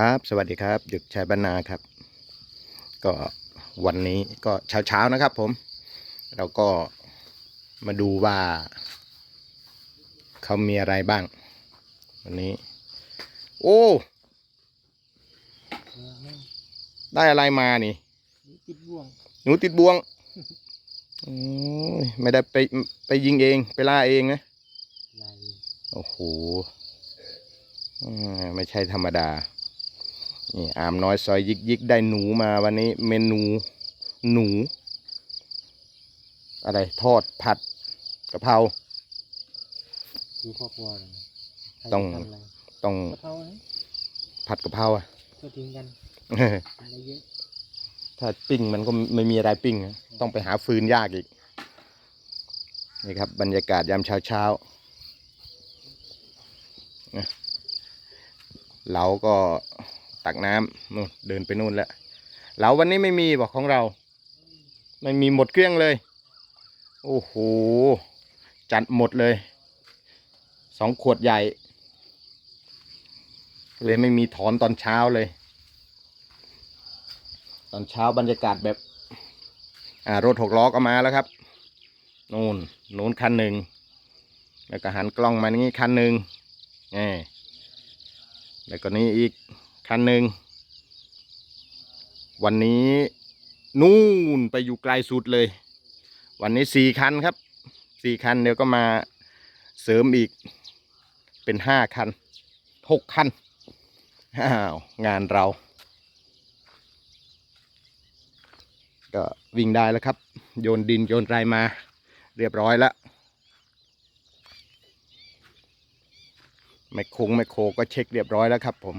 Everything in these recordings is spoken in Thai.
ครับ สวัสดีครับหยุดชัยบรรณาครับ ก็วันนี้ก็เช้าเช้าๆนะครับผม เราก็มาดูว่าเขามีอะไรบ้าง วันนี้ โอ้ ได้อะไรมานี่ติดบ่วงหนูติดบ่วงโอ้ยไม่ได้ไปไปยิงเอง ไปล่าเองนะลายโอ้โหอืมไม่ใช่ธรรมดา นี่อามน้อยซอยยิกยิกได้หนูมาวันนี้เมนูหนู อะไรทอดผัดกะเพราดูครอบครัวเลยใครต้องจะทำอะไรต้องกะเพรานะผัดกะเพราอะก็ทิ้งกันอะไรเยอะถ้าปิ้งมันก็ไม่มีอะไรปิ้งอะต้องไปหาฟืนยากอีก นี่ครับ บรรยากาศยามเช้าเช้าๆนะเราก็ ตักน้ำนู่นเดินไปนู่นแล้วเราวันนี้ไม่มีบอกของเรา ไม่มีหมดเกลี้ยงเลย โอ้โห จัดหมดเลย สองขวดใหญ่ เลยไม่มีถอนตอนเช้าเลย ตอนเช้าบรรยากาศแบบ อ่ารถหกล้อก็มาแล้วครับ นู่นนู้นคันหนึ่ง แล้วก็หันกล้องมานี้คันหนึ่งนี่แล้วก็นี้อีก คันหนึ่งวันนี้นู่นไปอยู่ไกลสุดเลย วันนี้สี่คันครับสี่คันเดี๋ยวก็มาเสริมอีกเป็นห้าคันหกคันอ้าวงานเรา ก็วิ่งได้แล้วครับ โยนดินโยนไรมาเรียบร้อยแล้วแมคคงแมคโครก็เช็คเรียบร้อยแล้วครับผม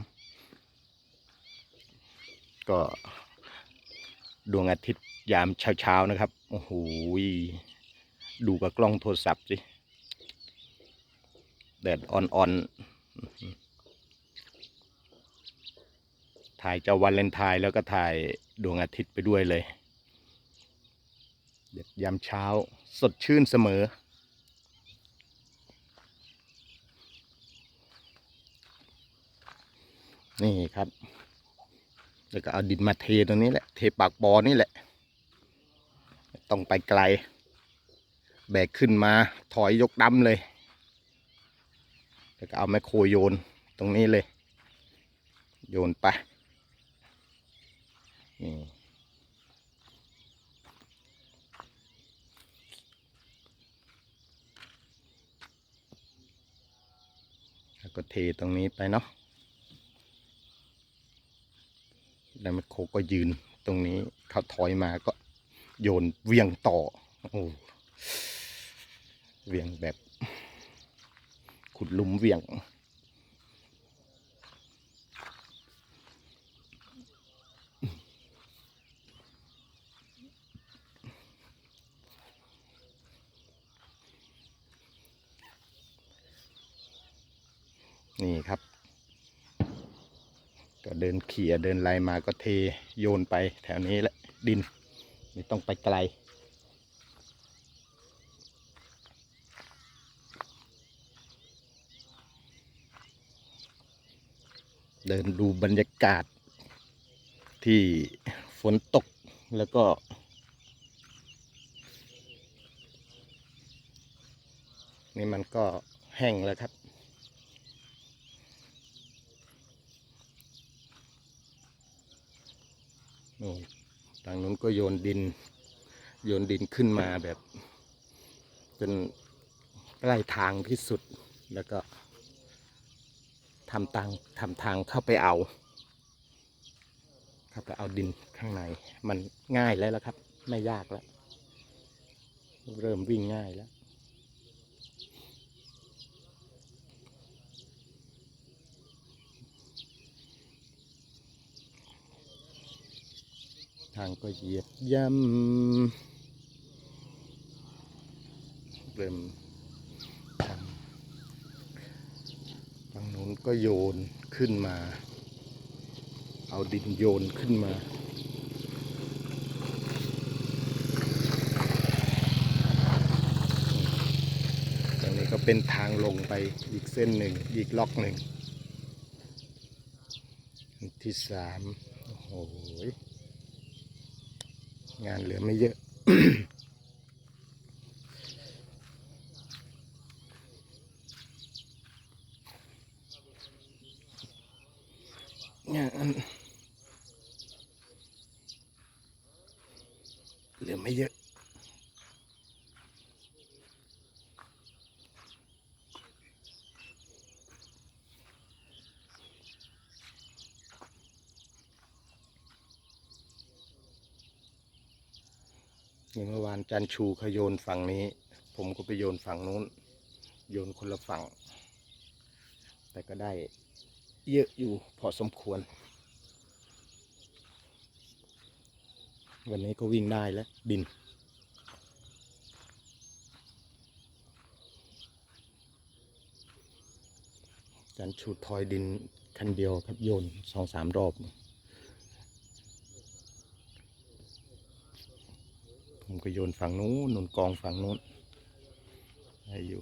ก็ดวงอาทิตย์ยามเช้าๆนะครับ โอ้โห ดูกับกล้องโทรศัพท์สิ แดดอ่อนๆ ถ่ายเจ้าวันเลนทน์แล้วก็ถ่ายดวงอาทิตย์ไปด้วยเลย เด็ดยามเช้าสดชื่นเสมอ นี่ครับ แล้วก็เอาดินมาเทตรงนี้แหละ เทปากบอนี่แหละ ต้องไปไกล แบกขึ้นมาถอยยกดำเลย แล้วก็เอาแมคโครโยนตรงนี้เลย โยนไป นี่ก็เทตรงนี้ไปเนาะ แล้วแมคโคก็ยืนตรงนี้เขาถอยมาก็โยนเวียงต่อโอ้เวียงแบบ ขุดลุมเวียง นี่ครับ ก็เดินเขี่ยเดินไล่มาก็เทโยนไปแถวนี้แหละดินไม่ต้องไปไกลเดินดูบรรยากาศที่ฝนตกแล้วก็ นี่มันก็แห้งแล้วครับ โน่นทางนู้นก็โยนดิน โยนดินขึ้นมาแบบ จนใกล้ทางที่สุดแล้วก็ทำทางทำทางเข้าไปเอา เข้าไปเอาดินข้างใน มันง่ายแล้วละครับ ไม่ยากแล้ว เริ่มวิ่งง่ายแล้ว ทางก็เหยียบย่ำเริ่มทางฝั่งนู้นก็โยนขึ้นมา เอาดินโยนขึ้นมาตรงนี้ก็เป็นทางลงไปอีกเส้นหนึ่งอีกล็อกหนึ่งที่สามโอ้โห งานเหลือไม่เยอะงานเหลือไม่เยอะ อย่เมื่อวานจันชูเขาโยนฝั่งนี้ ผมก็ไปโยนฝั่งนู้น โยนคนละฝั่ง แต่ก็ได้เยอะอยู่พอสมควร วันนี้ก็วิ่งได้แล้วดินจันชูทอยดินคันเดียวครับโยนสองสามรอบ ผมก็โยนฝั่งนู้นนุนกองฝั่งนู้นให้อยู่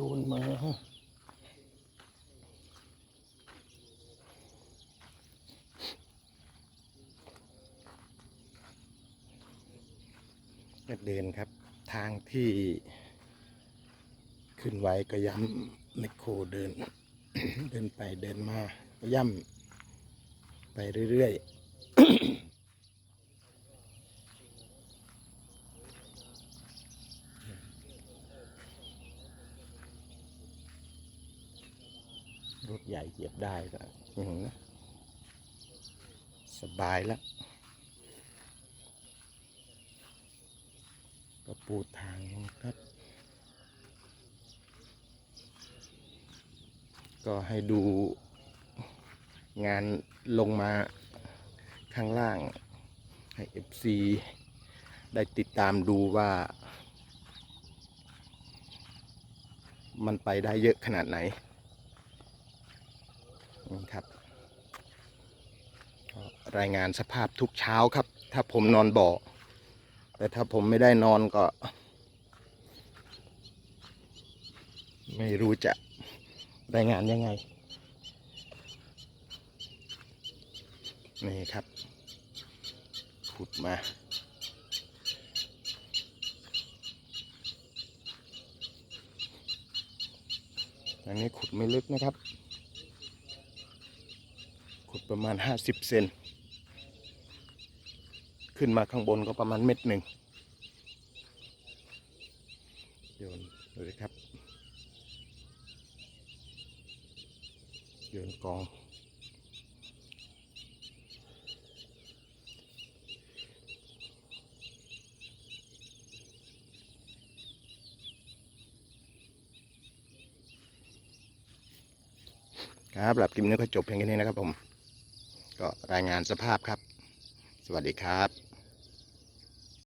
โยนมาก็เดินครับ ทางที่ขึ้นไว้ก็ย้ำไมโครเดิน เดินไปเดินมาก็ย่ำไปเรื่อยๆ รถใหญ่เหยียบได้ก็อื้อหือสบายแล้วก็ปูทางครับ ก็ให้ดูงานลงมาข้างล่าง ให้ FC ได้ติดตามดูว่า มันไปได้เยอะขนาดไหน นี่ครับรายงานสภาพทุกเช้าครับ ถ้าผมนอนบ่อ แต่ถ้าผมไม่ได้นอนก็ ไม่รู้จะรายงานยังไง นี่ครับ ขุดมาอันนี้ขุดไม่ลึกนะครับ ประมาณห้าสิบเซน ขึ้นมาข้างบนก็ประมาณเม็ดหนึ่งโยนเลยครับโยนกองครับหลับกิมนี้ก็จบเพียงแค่นี้นะครับผม ก็รายงานสภาพครับ สวัสดีครับ